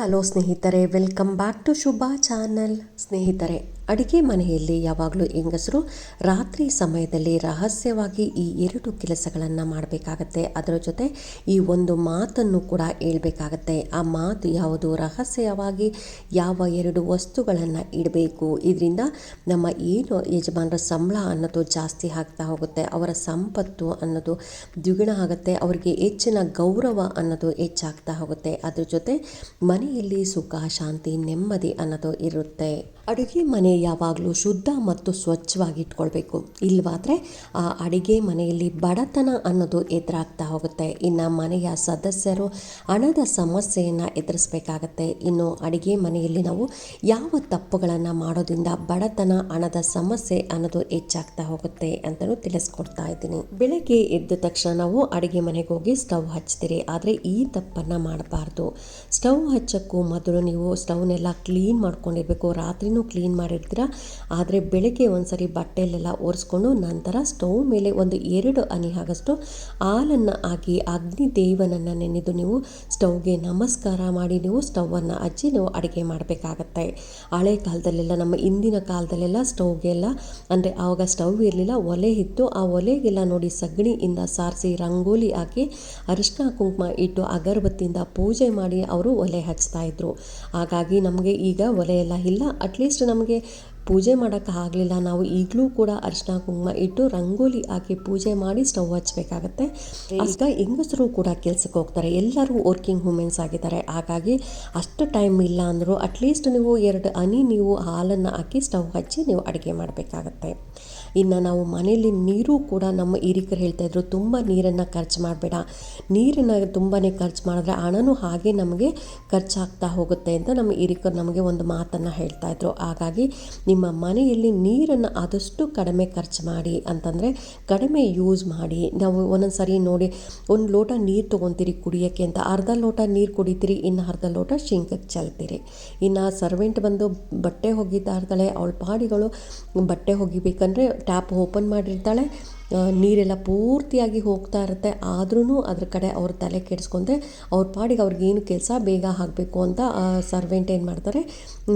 Hello ಸ್ನೇಹಿತರೆ welcome back to Shubha channel ಸ್ನೇಹಿತರೆ ಅಡಿಗೆ ಮನೆಯಲ್ಲಿ ಯಾವಾಗಲೂ ಹೆಂಗಸರು ರಾತ್ರಿ ಸಮಯದಲ್ಲಿ ರಹಸ್ಯವಾಗಿ ಈ ಎರಡು ಕೆಲಸಗಳನ್ನು ಮಾಡಬೇಕಾಗತ್ತೆ. ಅದರ ಜೊತೆ ಈ ಒಂದು ಮಾತನ್ನು ಕೂಡ ಹೇಳಬೇಕಾಗತ್ತೆ. ಆ ಮಾತು ಯಾವುದು? ರಹಸ್ಯವಾಗಿ ಯಾವ ಎರಡು ವಸ್ತುಗಳನ್ನು ಇಡಬೇಕು? ಇದರಿಂದ ನಮ್ಮ ಏನು ಯಜಮಾನರ ಸಂಬಳ ಅನ್ನೋದು ಜಾಸ್ತಿ ಆಗ್ತಾ ಹೋಗುತ್ತೆ. ಅವರ ಸಂಪತ್ತು ಅನ್ನೋದು ದ್ವಿಗುಣ ಆಗುತ್ತೆ. ಅವರಿಗೆ ಹೆಚ್ಚಿನ ಗೌರವ ಅನ್ನೋದು ಹೆಚ್ಚಾಗ್ತಾ ಹೋಗುತ್ತೆ. ಅದ್ರ ಜೊತೆ ಮನೆಯಲ್ಲಿ ಸುಖ, ಶಾಂತಿ, ನೆಮ್ಮದಿ ಅನ್ನೋದು ಇರುತ್ತೆ. ಅಡುಗೆ ಮನೆ ಯಾವಾಗಲೂ ಶುದ್ಧ ಮತ್ತು ಸ್ವಚ್ಛವಾಗಿ ಇಟ್ಕೊಳ್ಬೇಕು ಇಲ್ವಾದರೆ ಆ ಅಡುಗೆ ಮನೆಯಲ್ಲಿ ಬಡತನ ಅನ್ನೋದು ಎದುರಾಗ್ತಾ ಹೋಗುತ್ತೆ. ಇನ್ನು ಮನೆಯ ಸದಸ್ಯರು ಹಣದ ಸಮಸ್ಯೆಯನ್ನು ಎದುರಿಸಬೇಕಾಗತ್ತೆ. ಇನ್ನು ಅಡುಗೆ ಮನೆಯಲ್ಲಿ ನಾವು ಯಾವ ತಪ್ಪುಗಳನ್ನು ಮಾಡೋದ್ರಿಂದ ಬಡತನ, ಹಣದ ಸಮಸ್ಯೆ ಅನ್ನೋದು ಹೆಚ್ಚಾಗ್ತಾ ಹೋಗುತ್ತೆ ಅಂತಲೂ ತಿಳಿಸ್ಕೊಡ್ತಾ ಇದ್ದೀನಿ. ಬೆಳಗ್ಗೆ ಎದ್ದ ತಕ್ಷಣ ನಾವು ಅಡುಗೆ ಮನೆಗೆ ಹೋಗಿ ಸ್ಟವ್ ಹಚ್ತೀರಿ. ಆದರೆ ಈ ತಪ್ಪನ್ನು ಮಾಡಬಾರ್ದು. ಸ್ಟವ್ ಹಚ್ಚೋಕ್ಕೂ ಮೊದಲು ನೀವು ಸ್ಟವ್ನೆಲ್ಲ ಕ್ಲೀನ್ ಮಾಡ್ಕೊಂಡಿರ್ಬೇಕು. ರಾತ್ರಿನೂ ಕ್ಲೀನ್ ಮಾಡಿರ್ತೀರ? ಆದರೆ ಬೆಳಗ್ಗೆ ಒಂದ್ಸರಿ ಬಟ್ಟೆಲೆಲ್ಲ ಒರೆಸ್ಕೊಂಡು ನಂತರ ಸ್ಟವ್ ಮೇಲೆ ಒಂದು ಎರಡು ಅನಿ ಆಗಷ್ಟು ಹಾಲನ್ನು ಹಾಕಿ ಅಗ್ನಿ ದೇವನನ್ನು ನೆನೆದು ನೀವು ಸ್ಟವ್ಗೆ ನಮಸ್ಕಾರ ಮಾಡಿ ನೀವು ಸ್ಟವನ್ನು ಹಚ್ಚಿ ನೀವು ಅಡುಗೆ ಮಾಡಬೇಕಾಗತ್ತೆ. ಹಳೆ ಕಾಲದಲ್ಲೆಲ್ಲ ನಮ್ಮ ಹಿಂದಿನ ಕಾಲದಲ್ಲೆಲ್ಲ ಸ್ಟೌವ್ಗೆಲ್ಲ ಅಂದರೆ ಆವಾಗ ಸ್ಟವ್ ಇರಲಿಲ್ಲ, ಒಲೆ ಇತ್ತು. ಆ ಒಲೆಗೆಲ್ಲ ನೋಡಿ ಸಗಣಿಯಿಂದ ಸಾರಿಸಿ ರಂಗೋಲಿ ಹಾಕಿ ಅರಿಶಿನ ಕುಂಕುಮ ಇಟ್ಟು ಅಗರಬತ್ತಿಯಿಂದ ಪೂಜೆ ಮಾಡಿ ಅವರು ಒಲೆ ಹಚ್ತಾ ಇದ್ರು. ಹಾಗಾಗಿ ನಮಗೆ ಈಗ ಒಲೆ ಎಲ್ಲ ಇಲ್ಲ, ಅಟ್ಲೀಸ್ಟ್ ನಮಗೆ ಪೂಜೆ ಮಾಡೋಕ್ಕೆ ಆಗಲಿಲ್ಲ. ನಾವು ಈಗಲೂ ಕೂಡ ಅರಿಶಿನ, ಕುಂಕುಮ ಇಟ್ಟು ರಂಗೋಲಿ ಹಾಕಿ ಪೂಜೆ ಮಾಡಿ ಸ್ಟವ್ ಹಚ್ಚಬೇಕಾಗತ್ತೆ ಈಗ ಹೆಂಗಸರು ಕೂಡ ಕೆಲಸಕ್ಕೆ ಹೋಗ್ತಾರೆ. ಎಲ್ಲರೂ ವರ್ಕಿಂಗ್ ವುಮೆನ್ಸ್ ಆಗಿದ್ದಾರೆ. ಹಾಗಾಗಿ ಅಷ್ಟು ಟೈಮ್ ಇಲ್ಲ ಅಂದರೂ ಅಟ್ಲೀಸ್ಟ್ ನೀವು ಎರಡು ಹನಿ, ನೀವು ಹಾಲನ್ನು ಹಾಕಿ ಸ್ಟವ್ ಹಚ್ಚಿ ನೀವು ಅಡುಗೆ ಮಾಡಬೇಕಾಗತ್ತೆ. ಇನ್ನು ನಾವು ಮನೆಯಲ್ಲಿ ನೀರು ಕೂಡ ನಮ್ಮ ಹಿರಿಕರು ಹೇಳ್ತಾ ಇದ್ರು, ತುಂಬ ನೀರನ್ನು ಖರ್ಚು ಮಾಡಬೇಡ. ನೀರನ್ನು ತುಂಬಾ ಖರ್ಚು ಮಾಡಿದ್ರೆ ಹಣನೂ ಹಾಗೆ ನಮಗೆ ಖರ್ಚಾಗ್ತಾ ಹೋಗುತ್ತೆ ಅಂತ ನಮ್ಮ ಹಿರಿಕರು ನಮಗೆ ಒಂದು ಮಾತನ್ನು ಹೇಳ್ತಾ ಇದ್ರು. ಹಾಗಾಗಿ ನಿಮ್ಮ ಮನೆಯಲ್ಲಿ ನೀರನ್ನು ಆದಷ್ಟು ಕಡಿಮೆ ಖರ್ಚು ಮಾಡಿ ಅಂತಂದರೆ ಕಡಿಮೆ ಯೂಸ್ ಮಾಡಿ. ನಾವು ಒಂದೊಂದು ಸರಿ ನೋಡಿ, ಒಂದು ಲೋಟ ನೀರು ತೊಗೊತೀರಿ ಕುಡಿಯೋಕ್ಕೆ ಅಂತ. ಅರ್ಧ ಲೋಟ ನೀರು ಕುಡಿತೀರಿ, ಇನ್ನು ಅರ್ಧ ಲೋಟ ಶಿಂಕಕ್ಕೆ ಚೆಲ್ತೀರಿ. ಇನ್ನು ಸರ್ವೆಂಟ್ ಬಂದು ಬಟ್ಟೆ ಹೋಗಿದ್ದಾರ್ತಾಳೆ, ಅವಳ ಪಾಡಿಗಳು ಬಟ್ಟೆ ಹೋಗಿಬೇಕಂದ್ರೆ ಟ್ಯಾಪ್ ಓಪನ್ ಮಾಡಿರ್ತಾಳೆ. ನೀರೆಲ್ಲ ಪೂರ್ತಿಯಾಗಿ ಹೋಗ್ತಾ ಇರುತ್ತೆ. ಆದ್ರೂ ಅದ್ರ ಕಡೆ ಅವ್ರ ತಲೆ ಕೆಡಿಸ್ಕೊಂಡ್ರೆ ಅವ್ರ ಪಾಡಿಗೆ ಅವ್ರಿಗೇನು ಕೆಲಸ ಬೇಗ ಆಗಬೇಕು ಅಂತ ಸರ್ವೆಂಟ್ ಏನು ಮಾಡ್ತಾರೆ?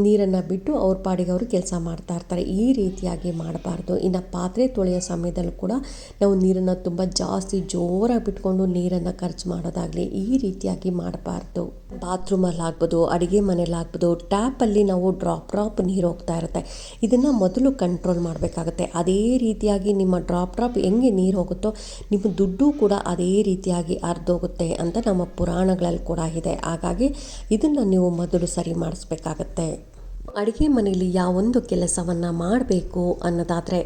ನೀರನ್ನು ಬಿಟ್ಟು ಅವ್ರ ಪಾಡಿಗೆ ಅವರು ಕೆಲಸ ಮಾಡ್ತಾ ಇರ್ತಾರೆ. ಈ ರೀತಿಯಾಗಿ ಮಾಡಬಾರ್ದು. ಇನ್ನು ಪಾತ್ರೆ ತೊಳೆಯೋ ಸಮಯದಲ್ಲೂ ಕೂಡ ನಾವು ನೀರನ್ನು ತುಂಬ ಜಾಸ್ತಿ ಜೋರಾಗಿ ಬಿಟ್ಕೊಂಡು ನೀರನ್ನು ಖರ್ಚು ಮಾಡೋದಾಗಲಿ ಈ ರೀತಿಯಾಗಿ ಮಾಡಬಾರ್ದು. ಬಾತ್ರೂಮಲ್ಲಿ ಆಗ್ಬೋದು, ಅಡುಗೆ ಮನೇಲಿ ಆಗ್ಬೋದು, ಟ್ಯಾಪಲ್ಲಿ ನಾವು ಡ್ರಾಪ್ ಡ್ರಾಪ್ ನೀರು ಹೋಗ್ತಾ ಇರುತ್ತೆ. ಇದನ್ನು ಮೊದಲು ಕಂಟ್ರೋಲ್ ಮಾಡಬೇಕಾಗುತ್ತೆ. ಅದೇ ರೀತಿಯಾಗಿ ನಿಮ್ಮ ಡ್ರಾಪ್ ಡ್ರಾಪ್ ಹೆಂಗೆ ನೀರು ಹೋಗುತ್ತೋ, ನಿಮ್ಮ ದುಡ್ಡು ಕೂಡ ಅದೇ ರೀತಿಯಾಗಿ ಅರ್ಧೋಗುತ್ತೆ ಅಂತ ನಮ್ಮ ಪುರಾಣಗಳಲ್ಲಿ ಕೂಡ ಇದೆ. ಹಾಗಾಗಿ ಇದನ್ನು ನೀವು ಮೊದಲು ಸರಿ ಮಾಡಿಸ್ಬೇಕಾಗತ್ತೆ. ಅಡುಗೆ ಮನೆಯಲ್ಲಿ ಯಾವೊಂದು ಕೆಲಸವನ್ನು ಮಾಡಬೇಕು ಅನ್ನೋದಾದರೆ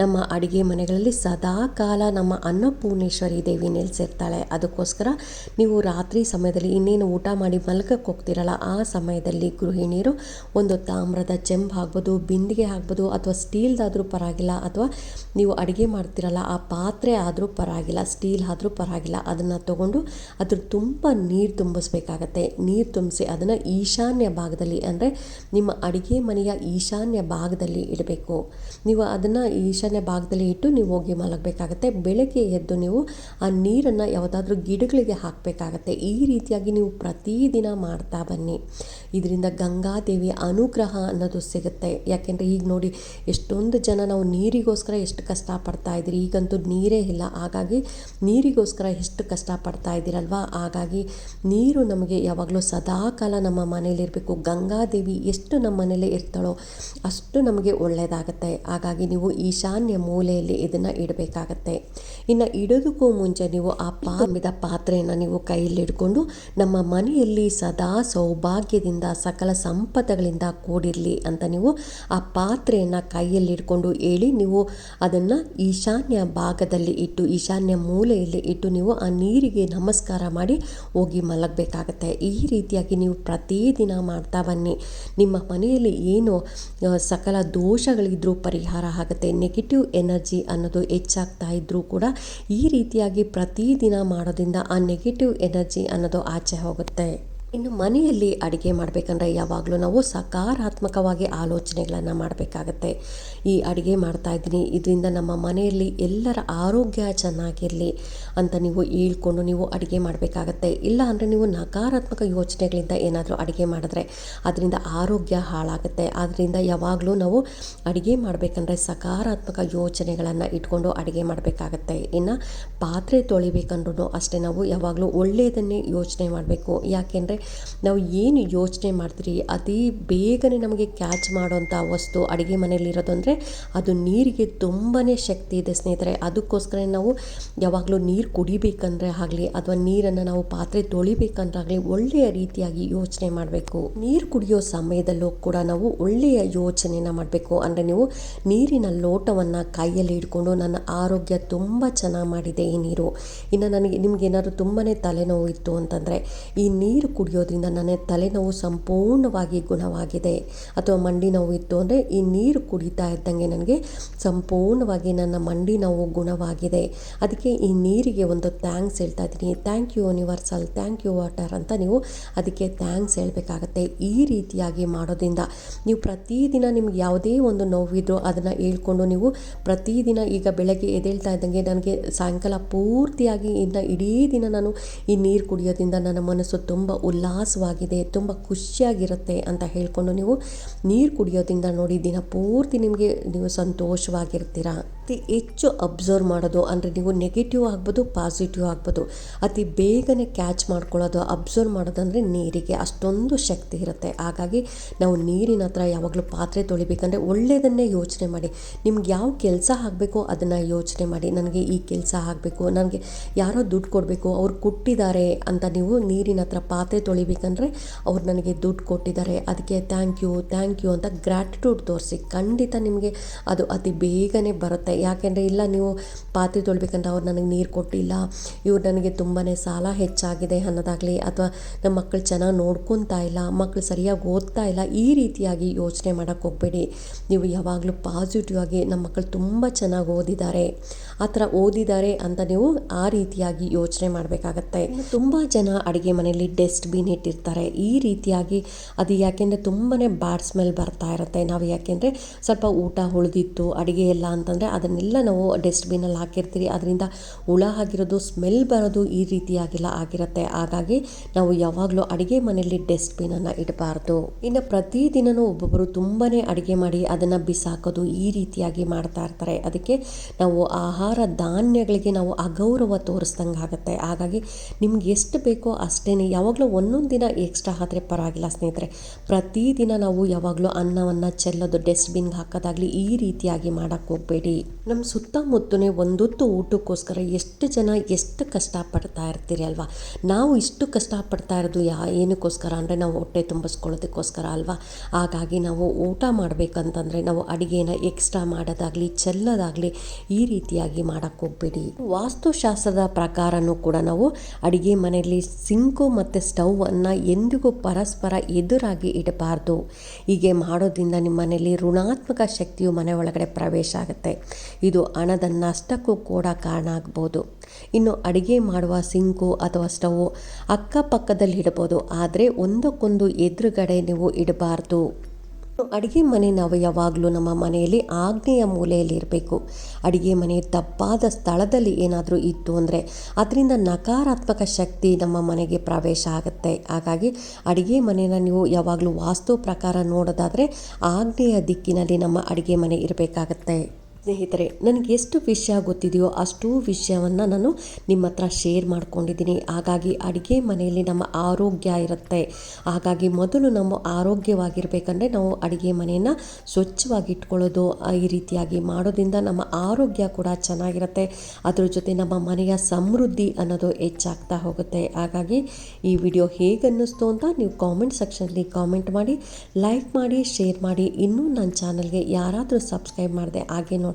ನಮ್ಮ ಅಡುಗೆ ಮನೆಗಳಲ್ಲಿ ಸದಾ ಕಾಲ ನಮ್ಮ ಅನ್ನಪೂರ್ಣೇಶ್ವರಿ ದೇವಿ ನೆಲೆಸಿರ್ತಾಳೆ. ಅದಕ್ಕೋಸ್ಕರ ನೀವು ರಾತ್ರಿ ಸಮಯದಲ್ಲಿ ಇನ್ನೇನು ಊಟ ಮಾಡಿ ಮಲಗಕ್ಕೆ ಹೋಗ್ತಿರಲ್ಲ, ಆ ಸಮಯದಲ್ಲಿ ಗೃಹಿಣಿಯರು ಒಂದು ತಾಮ್ರದ ಚೆಂಬು ಆಗ್ಬೋದು ಬಿಂದಿಗೆ ಆಗ್ಬೋದು ಅಥವಾ ಸ್ಟೀಲ್ದಾದರೂ ಪರವಾಗಿಲ್ಲ, ಅಥವಾ ನೀವು ಅಡುಗೆ ಮಾಡ್ತಿರಲ್ಲ, ಆ ಪಾತ್ರೆ ಆದರೂ ಪರವಾಗಿಲ್ಲ, ಸ್ಟೀಲ್ ಆದರೂ ಪರವಾಗಿಲ್ಲ, ಅದನ್ನು ತಗೊಂಡು ಅದ್ರ ತುಂಬ ನೀರು ತುಂಬಿಸ್ಬೇಕಾಗತ್ತೆ. ನೀರು ತುಂಬಿಸಿ ಅದನ್ನು ಈಶಾನ್ಯ ಭಾಗದಲ್ಲಿ ಅಂದರೆ ನಿಮ್ಮ ಅಡುಗೆ ಮನೆಯ ಈಶಾನ್ಯ ಭಾಗದಲ್ಲಿ ಇಡಬೇಕು. ನೀವು ಅದನ್ನು ಈಶಾನ್ಯ ಭಾಗದಲ್ಲಿ ಇಟ್ಟು ನೀವು ಹೋಗಿ ಮಲಗಬೇಕಾಗತ್ತೆ. ಬೆಳಗ್ಗೆ ಎದ್ದು ನೀವು ಆ ನೀರನ್ನು ಯಾವುದಾದ್ರೂ ಗಿಡಗಳಿಗೆ ಹಾಕಬೇಕಾಗತ್ತೆ. ಈ ರೀತಿಯಾಗಿ ನೀವು ಪ್ರತಿದಿನ ಮಾಡ್ತಾ ಬನ್ನಿ. ಇದರಿಂದ ಗಂಗಾದೇವಿಯ ಅನುಗ್ರಹ ಅನ್ನೋದು ಸಿಗುತ್ತೆ. ಯಾಕೆಂದರೆ ಈಗ ನೋಡಿ ಎಷ್ಟೊಂದು ಜನ ನಾವು ನೀರಿಗೋಸ್ಕರ ಎಷ್ಟು ಕಷ್ಟಪಡ್ತಾ ಇದ್ದೀರಿ. ಈಗಂತೂ ನೀರೇ ಇಲ್ಲ. ಹಾಗಾಗಿ ನೀರಿಗೋಸ್ಕರ ಎಷ್ಟು ಕಷ್ಟಪಡ್ತಾ ಇದ್ದೀರಲ್ವಾ? ಹಾಗಾಗಿ ನೀರು ನಮಗೆ ಯಾವಾಗಲೂ ಸದಾಕಾಲ ನಮ್ಮ ಮನೇಲಿರಬೇಕು ಗಂಗಾದೇವಿ ಎಷ್ಟು ನಮ್ಮ ಮನೇಲಿ ಇರ್ತಾಳೋ, ಅಷ್ಟು ನಮಗೆ ಒಳ್ಳೆಯದಾಗತ್ತೆ ಹಾಗಾಗಿ ನೀವು ಈಶಾನ್ಯ ಮೂಲೆಯಲ್ಲಿ ಇದನ್ನು ಇಡಬೇಕಾಗತ್ತೆ. ಇನ್ನು ಇಡೋದಕ್ಕೂ ಮುಂಚೆ ನೀವು ಆ ಪಾಮಿದ ಪಾತ್ರೆಯನ್ನು ನೀವು ಕೈಯಲ್ಲಿ ಹಿಡ್ಕೊಂಡು ನಮ್ಮ ಮನೆಯಲ್ಲಿ ಸದಾ ಸೌಭಾಗ್ಯದಿಂದ, ಸಕಲ ಸಂಪತ್ತುಗಳಿಂದ ಕೂಡಿರಲಿ ಅಂತ ನೀವು ಆ ಪಾತ್ರೆಯನ್ನು ಕೈಯಲ್ಲಿ ಹಿಡ್ಕೊಂಡು ಹೇಳಿ ನೀವು ಅದನ್ನು ಈಶಾನ್ಯ ಭಾಗದಲ್ಲಿ ಇಟ್ಟು, ಈಶಾನ್ಯ ಮೂಲೆಯಲ್ಲಿ ಇಟ್ಟು ನೀವು ಆ ನೀರಿಗೆ ನಮಸ್ಕಾರ ಮಾಡಿ ಹೋಗಿ ಮಲಗಬೇಕಾಗತ್ತೆ. ಈ ರೀತಿಯಾಗಿ ನೀವು ಪ್ರತಿದಿನ ಮಾಡ್ತಾ ಬನ್ನಿ. ನಿಮ್ಮ ಮನೆಯಲ್ಲಿ ಏನು ಸಕಲ ದೋಷಗಳಿದ್ರೂ ಪರಿಹಾರ ಆಗುತ್ತೆ. ನೆಗೆಟಿವ್ ಎನರ್ಜಿ ಅನ್ನೋದು ಹೆಚ್ಚಾಗ್ತಾ ಇದ್ದರೂ ಕೂಡ ಈ ರೀತಿಯಾಗಿ ಪ್ರತಿದಿನ ಮಾಡೋದ್ರಿಂದ ಆ ನೆಗೆಟಿವ್ ಎನರ್ಜಿ ಅನ್ನೋದು ಆಚೆ ಹೋಗುತ್ತೆ. ಇನ್ನು ಮನೆಯಲ್ಲಿ ಅಡುಗೆ ಮಾಡಬೇಕಂದ್ರೆ ಯಾವಾಗಲೂ ನಾವು ಸಕಾರಾತ್ಮಕವಾಗಿ ಆಲೋಚನೆಗಳನ್ನು ಮಾಡಬೇಕಾಗತ್ತೆ. ಈ ಅಡುಗೆ ಮಾಡ್ತಾ ಇದ್ದೀನಿ, ಇದರಿಂದ ನಮ್ಮ ಮನೆಯಲ್ಲಿ ಎಲ್ಲರ ಆರೋಗ್ಯ ಚೆನ್ನಾಗಿರಲಿ ಅಂತ ನೀವು ಹೇಳ್ಕೊಂಡು ನೀವು ಅಡುಗೆ ಮಾಡಬೇಕಾಗತ್ತೆ. ಇಲ್ಲ ಅಂದರೆ ನೀವು ನಕಾರಾತ್ಮಕ ಯೋಚನೆಗಳಿಂದ ಏನಾದರೂ ಅಡುಗೆ ಮಾಡಿದ್ರೆ ಅದರಿಂದ ಆರೋಗ್ಯ ಹಾಳಾಗುತ್ತೆ. ಆದ್ದರಿಂದ ಯಾವಾಗಲೂ ನಾವು ಅಡುಗೆ ಮಾಡಬೇಕಂದ್ರೆ ಸಕಾರಾತ್ಮಕ ಯೋಚನೆಗಳನ್ನು ಇಟ್ಕೊಂಡು ಅಡುಗೆ ಮಾಡಬೇಕಾಗತ್ತೆ. ಇನ್ನು ಪಾತ್ರೆ ತೊಳಿಬೇಕಂದ್ರೂ ಅಷ್ಟೇ ನಾವು ಯಾವಾಗಲೂ ಒಳ್ಳೆಯದನ್ನೇ ಯೋಚನೆ ಮಾಡಬೇಕು. ಯಾಕೆಂದರೆ ನಾವು ಏನು ಯೋಚನೆ ಮಾಡ್ತೀರಿ? ಅತಿ ಬೇಗನೆ ನಮಗೆ ಕ್ಯಾಚ್ ಮಾಡುವಂಥ ವಸ್ತು ಅಡುಗೆ ಮನೆಯಲ್ಲಿರೋದು ಅಂದರೆ ಅದು ನೀರಿಗೆ ತುಂಬಾ ಶಕ್ತಿ ಇದೆ ಸ್ನೇಹಿತರೆ. ಅದಕ್ಕೋಸ್ಕರ ನಾವು ಯಾವಾಗಲೂ ನೀರು ಕುಡಿಬೇಕಂದ್ರೆ ಆಗಲಿ ಅಥವಾ ನೀರನ್ನು ನಾವು ಪಾತ್ರೆ ತೊಳಿಬೇಕಂದ್ರಾಗಲಿ ಒಳ್ಳೆಯ ರೀತಿಯಾಗಿ ಯೋಚನೆ ಮಾಡಬೇಕು. ನೀರು ಕುಡಿಯೋ ಸಮಯದಲ್ಲೂ ಕೂಡ ನಾವು ಒಳ್ಳೆಯ ಯೋಚನೆನ ಮಾಡಬೇಕು. ಅಂದರೆ ನೀವು ನೀರಿನ ಲೋಟವನ್ನು ಕೈಯಲ್ಲಿ ಹಿಡ್ಕೊಂಡು ನನ್ನ ಆರೋಗ್ಯ ತುಂಬ ಚೆನ್ನಾಗಿ ಮಾಡಿದೆ ಈ ನೀರು. ಇನ್ನು ನನಗೆ ನಿಮಗೇನಾದ್ರು ತುಂಬಾ ತಲೆನೋವು ಇತ್ತು ಅಂತಂದರೆ ಈ ನೀರು ಕುಡಿಯೋದ್ರಿಂದ ನನ್ನ ತಲೆನೋವು ಸಂಪೂರ್ಣವಾಗಿ ಗುಣವಾಗಿದೆ. ಅಥವಾ ಮಂಡಿ ನೋವು ಇತ್ತು ಅಂದರೆ ಈ ನೀರು ಕುಡಿತಾ ಇದ್ದಂಗೆ ನನಗೆ ಸಂಪೂರ್ಣವಾಗಿ ನನ್ನ ಮಂಡಿ ನೋವು ಗುಣವಾಗಿದೆ. ಅದಕ್ಕೆ ಈ ನೀರಿಗೆ ಒಂದು ಥ್ಯಾಂಕ್ಸ್ ಹೇಳ್ತಾ ಇದ್ದೀನಿ. Thank you universal, thank you water ಅಂತ ನೀವು ಅದಕ್ಕೆ ಥ್ಯಾಂಕ್ಸ್ ಹೇಳಬೇಕಾಗತ್ತೆ ಈ ರೀತಿಯಾಗಿ ಮಾಡೋದ್ರಿಂದ. ನೀವು ಪ್ರತಿದಿನ ನಿಮ್ಗೆ ಯಾವುದೇ ಒಂದು ನೋವಿದ್ರೂ ಅದನ್ನು ಹೇಳ್ಕೊಂಡು ನೀವು ಪ್ರತಿದಿನ ಈಗ ಬೆಳಗ್ಗೆ ಎದೇಳ್ತಾ ಇದ್ದಂಗೆ ನನಗೆ ಸಾಯಂಕಾಲ ಪೂರ್ತಿಯಾಗಿ ಇನ್ನು ಇಡೀ ದಿನ ನಾನು ಈ ನೀರು ಕುಡಿಯೋದ್ರಿಂದ ನನ್ನ ಮನಸ್ಸು ತುಂಬ ಉಲ್ಲಾಸವಾಗಿದೆ ತುಂಬ ಖುಷಿಯಾಗಿರುತ್ತೆ ಅಂತ ಹೇಳಿಕೊಂಡು ನೀವು ನೀರು ಕುಡಿಯೋದ್ರಿಂದ ನೋಡಿ ದಿನ ಪೂರ್ತಿ ನಿಮಗೆ ನೀವು ಸಂತೋಷವಾಗಿರ್ತೀರ. ಅತಿ ಹೆಚ್ಚು ಅಬ್ಸರ್ವ್ ಮಾಡೋದು ಅಂದರೆ ನೀವು ನೆಗೆಟಿವ್ ಆಗ್ಬೋದು ಪಾಸಿಟಿವ್ ಆಗ್ಬೋದು. ಅತಿ ಬೇಗನೆ ಕ್ಯಾಚ್ ಮಾಡ್ಕೊಳ್ಳೋದು ಅಬ್ಸರ್ವ್ ಮಾಡೋದಂದರೆ ನೀರಿಗೆ. ಅಷ್ಟೊಂದು ಶಕ್ತಿ ಇರುತ್ತೆ. ಹಾಗಾಗಿ ನಾವು ನೀರಿನ ಹತ್ರ ಯಾವಾಗಲೂ ಪಾತ್ರೆ ತೊಳಿಬೇಕಂದ್ರೆ ಒಳ್ಳೆಯದನ್ನೇ ಯೋಚನೆ ಮಾಡಿ. ನಿಮ್ಗೆ ಯಾವ ಕೆಲಸ ಆಗಬೇಕು ಅದನ್ನು ಯೋಚನೆ ಮಾಡಿ. ನನಗೆ ಈ ಕೆಲಸ ಆಗಬೇಕು, ನನಗೆ ಯಾರೋ ದುಡ್ಡು ಕೊಡಬೇಕು, ಅವ್ರು ಕೊಟ್ಟಿದ್ದಾರೆ ಅಂತ ನೀವು ನೀರಿನ ಹತ್ರ ಪಾತ್ರೆ ತೊಳಿಬೇಕಂದ್ರೆ ಅವ್ರು ನನಗೆ ದುಡ್ಡು ಕೊಟ್ಟಿದ್ದಾರೆ. ಅದಕ್ಕೆ ಥ್ಯಾಂಕ್ ಯು ಥ್ಯಾಂಕ್ ಯು ಅಂತ ಗ್ರ್ಯಾಟಿಟ್ಯೂಡ್ ತೋರಿಸಿ. ಖಂಡಿತ ನಿಮಗೆ ಅದು ಅತಿ ಬೇಗನೆ ಬರುತ್ತೆ. ಯಾಕೆಂದರೆ ಇಲ್ಲ, ನೀವು ಪಾತ್ರೆ ತೊಳ್ಬೇಕಂದ್ರೆ ಅವ್ರು ನನಗೆ ನೀರು ಕೊಟ್ಟಿಲ್ಲ, ಇವ್ರು ನನಗೆ ತುಂಬಾ ಸಾಲ ಹೆಚ್ಚಾಗಿದೆ ಅನ್ನೋದಾಗಲಿ ಅಥವಾ ನಮ್ಮ ಮಕ್ಕಳು ಚೆನ್ನಾಗಿ ನೋಡ್ಕೊತಾ ಇಲ್ಲ ಮಕ್ಕಳು ಸರಿಯಾಗಿ ಓದ್ತಾ ಇಲ್ಲ, ಈ ರೀತಿಯಾಗಿ ಯೋಚನೆ ಮಾಡೋಕ್ಕೆ ಹೋಗಬೇಡಿ. ನೀವು ಯಾವಾಗಲೂ ಪಾಸಿಟಿವ್ ಆಗಿ ನಮ್ಮ ಮಕ್ಕಳು ತುಂಬ ಚೆನ್ನಾಗಿ ಓದಿದ್ದಾರೆ. ಆ ಥರ ಓದಿದ್ದಾರೆ ಅಂತ ನೀವು ಆ ರೀತಿಯಾಗಿ ಯೋಚನೆ ಮಾಡಬೇಕಾಗತ್ತೆ. ತುಂಬ ಜನ ಅಡುಗೆ ಮನೆಯಲ್ಲಿ ಡಸ್ಟ್ಬಿನ್ ಇಟ್ಟಿರ್ತಾರೆ. ಈ ರೀತಿಯಾಗಿ ಅದು ಯಾಕೆಂದರೆ ತುಂಬಾ ಬ್ಯಾಡ್ ಸ್ಮೆಲ್ ಬರ್ತಾ ಇರುತ್ತೆ. ನಾವು ಯಾಕೆಂದರೆ ಸ್ವಲ್ಪ ಊಟ ಉಳಿದಿತ್ತು, ಅಡುಗೆ ಎಲ್ಲ ಅಂತಂದರೆ ಅದನ್ನೆಲ್ಲ ನಾವು ಡಸ್ಟ್ಬಿನಲ್ಲಿ ಹಾಕಿರ್ತೀರಿ ಅದರಿಂದ ಹುಳ ಆಗಿರೋದು ಸ್ಮೆಲ್ ಬರೋದು ಈ ರೀತಿಯಾಗಿಲ್ಲ ಆಗಿರುತ್ತೆ. ಹಾಗಾಗಿ ನಾವು ಯಾವಾಗಲೂ ಅಡುಗೆ ಮನೆಯಲ್ಲಿ ಡಸ್ಟ್ಬಿನನ್ನು ಇಡಬಾರ್ದು. ಇನ್ನು ಪ್ರತಿದಿನನೂ ಒಬ್ಬೊಬ್ಬರು ತುಂಬಾ ಅಡುಗೆ ಮಾಡಿ ಅದನ್ನು ಬಿಸಾಕೋದು ಈ ರೀತಿಯಾಗಿ ಮಾಡ್ತಾ ಇರ್ತಾರೆ. ಅದಕ್ಕೆ ನಾವು ಆಹಾರ ಧಾನ್ಯಗಳಿಗೆ ನಾವು ಅಗೌರವ ತೋರಿಸ್ದಂಗೆ ಆಗುತ್ತೆ. ಹಾಗಾಗಿ ನಿಮ್ಗೆ ಎಷ್ಟು ಬೇಕೋ ಅಷ್ಟೇ ಯಾವಾಗಲೂ ಒಂದೊಂದು ದಿನ ಎಕ್ಸ್ಟ್ರಾ ಆದರೆ ಪರವಾಗಿಲ್ಲ ಸ್ನೇಹಿತರೆ. ಪ್ರತಿದಿನ ನಾವು ಯಾವಾಗಲೂ ಅನ್ನವನ್ನು, ಚೆಲ್ಲೋದು ಡಸ್ಟ್ಬಿನ್ಗೆ ಹಾಕೋದಾಗಲಿ ಈ ರೀತಿಯಾಗಿ ಮಾಡೋಕ್ಕೆ ಹೋಗಬೇಡಿ. ನಮ್ಮ ಸುತ್ತಮುತ್ತನೇ ಒಂದೊತ್ತು ಊಟಕ್ಕೋಸ್ಕರ ಎಷ್ಟು ಜನ ಎಷ್ಟು ಕಷ್ಟಪಡ್ತಾ ಇರ್ತೀರಿ ಅಲ್ವಾ? ನಾವು ಇಷ್ಟು ಕಷ್ಟಪಡ್ತಾ ಇರೋದು ಯಾ, ಏನಕ್ಕೋಸ್ಕರ? ಅಂದರೆ ನಾವು ಹೊಟ್ಟೆ ತುಂಬಿಸ್ಕೊಳ್ಳೋದಕ್ಕೋಸ್ಕರ ಅಲ್ವಾ? ಹಾಗಾಗಿ ನಾವು ಊಟ ಮಾಡಬೇಕಂತಂದರೆ ನಾವು ಅಡುಗೆನ ಎಕ್ಸ್ಟ್ರಾ ಮಾಡೋದಾಗಲಿ, ಚೆಲ್ಲೋದಾಗಲಿ ಈ ರೀತಿಯಾಗಿ ಮಾಡೋಕ್ಕೆ ಹೋಗ್ಬೇಡಿ. ವಾಸ್ತುಶಾಸ್ತ್ರದ ಪ್ರಕಾರನೂ ಕೂಡ ನಾವು ಅಡುಗೆ ಮನೆಯಲ್ಲಿ ಸಿಂಕು ಮತ್ತು ಸ್ಟವನ್ನು ಎಂದಿಗೂ ಪರಸ್ಪರ ಎದುರಾಗಿ ಇಡಬಾರ್ದು. ಹೀಗೆ ಮಾಡೋದ್ರಿಂದ ನಿಮ್ಮ ಮನೆಯಲ್ಲಿ ಋಣಾತ್ಮಕ ಶಕ್ತಿಯು ಮನೆ ಒಳಗಡೆ ಪ್ರವೇಶ ಆಗುತ್ತೆ. ಇದು ಹಣದ ನಷ್ಟಕ್ಕೂ ಕೂಡ ಕಾರಣ ಆಗ್ಬೋದು. ಇನ್ನು ಅಡುಗೆ ಮಾಡುವ ಸಿಂಕು ಅಥವಾ ಸ್ಟವ್ ಅಕ್ಕಪಕ್ಕದಲ್ಲಿ ಇಡ್ಬೋದು ಆದರೆ ಒಂದಕ್ಕೊಂದು ಎದುರುಗಡೆ ನೀವು ಇಡಬಾರ್ದು. ಅಡುಗೆ ಮನೆ ನಾವು ಯಾವಾಗಲೂ ನಮ್ಮ ಮನೆಯಲ್ಲಿ ಆಗ್ನೇಯ ಮೂಲೆಯಲ್ಲಿ ಇರಬೇಕು. ಅಡುಗೆ ಮನೆ ತಪ್ಪಾದ ಸ್ಥಳದಲ್ಲಿ ಏನಾದರೂ ಇತ್ತು ಅಂದರೆ ಅದರಿಂದ ನಕಾರಾತ್ಮಕ ಶಕ್ತಿ ನಮ್ಮ ಮನೆಗೆ ಪ್ರವೇಶ ಆಗುತ್ತೆ. ಹಾಗಾಗಿ ಅಡುಗೆ ಮನೆಯನ್ನು ನೀವು ಯಾವಾಗಲೂ ವಾಸ್ತು ಪ್ರಕಾರ ನೋಡೋದಾದರೆ ಆಗ್ನೇಯ ದಿಕ್ಕಿನಲ್ಲಿ ನಮ್ಮ ಅಡುಗೆ ಮನೆ ಇರಬೇಕಾಗತ್ತೆ. ಸ್ನೇಹಿತರೆ, ನನಗೆ ಎಷ್ಟು ವಿಷಯ ಗೊತ್ತಿದೆಯೋ ಅಷ್ಟು ವಿಷಯವನ್ನು ನಾನು ನಿಮ್ಮ ಹತ್ರ ಶೇರ್ ಮಾಡ್ಕೊಂಡಿದ್ದೀನಿ. ಹಾಗಾಗಿ ಅಡುಗೆ ಮನೆಯಲ್ಲಿ ನಮ್ಮ ಆರೋಗ್ಯ ಇರುತ್ತೆ. ಹಾಗಾಗಿ ಮೊದಲು ನಮ್ಮ ಆರೋಗ್ಯವಾಗಿರಬೇಕಂದ್ರೆ ನಾವು ಅಡುಗೆ ಮನೆಯನ್ನು ಸ್ವಚ್ಛವಾಗಿ ಇಟ್ಕೊಳ್ಳೋದು ಈ ರೀತಿಯಾಗಿ ಮಾಡೋದ್ರಿಂದ ನಮ್ಮ ಆರೋಗ್ಯ ಕೂಡ ಚೆನ್ನಾಗಿರುತ್ತೆ. ಅದ್ರ ಜೊತೆ ನಮ್ಮ ಮನೆಯ ಸಮೃದ್ಧಿ ಅನ್ನೋದು ಹೆಚ್ಚಾಗ್ತಾ ಹೋಗುತ್ತೆ. ಹಾಗಾಗಿ ಈ ವಿಡಿಯೋ ಹೇಗೆ ಅನ್ನಿಸ್ತು ಅಂತ ನೀವು ಕಾಮೆಂಟ್ ಸೆಕ್ಷನಲ್ಲಿ ಕಾಮೆಂಟ್ ಮಾಡಿ ಲೈಕ್ ಮಾಡಿ ಶೇರ್ ಮಾಡಿ. ಇನ್ನೂ ನನ್ನ ಚಾನಲ್ಗೆ ಯಾರಾದರೂ ಸಬ್ಸ್ಕ್ರೈಬ್ ಮಾಡಿದೆ ಹಾಗೆ ನೋಡಿ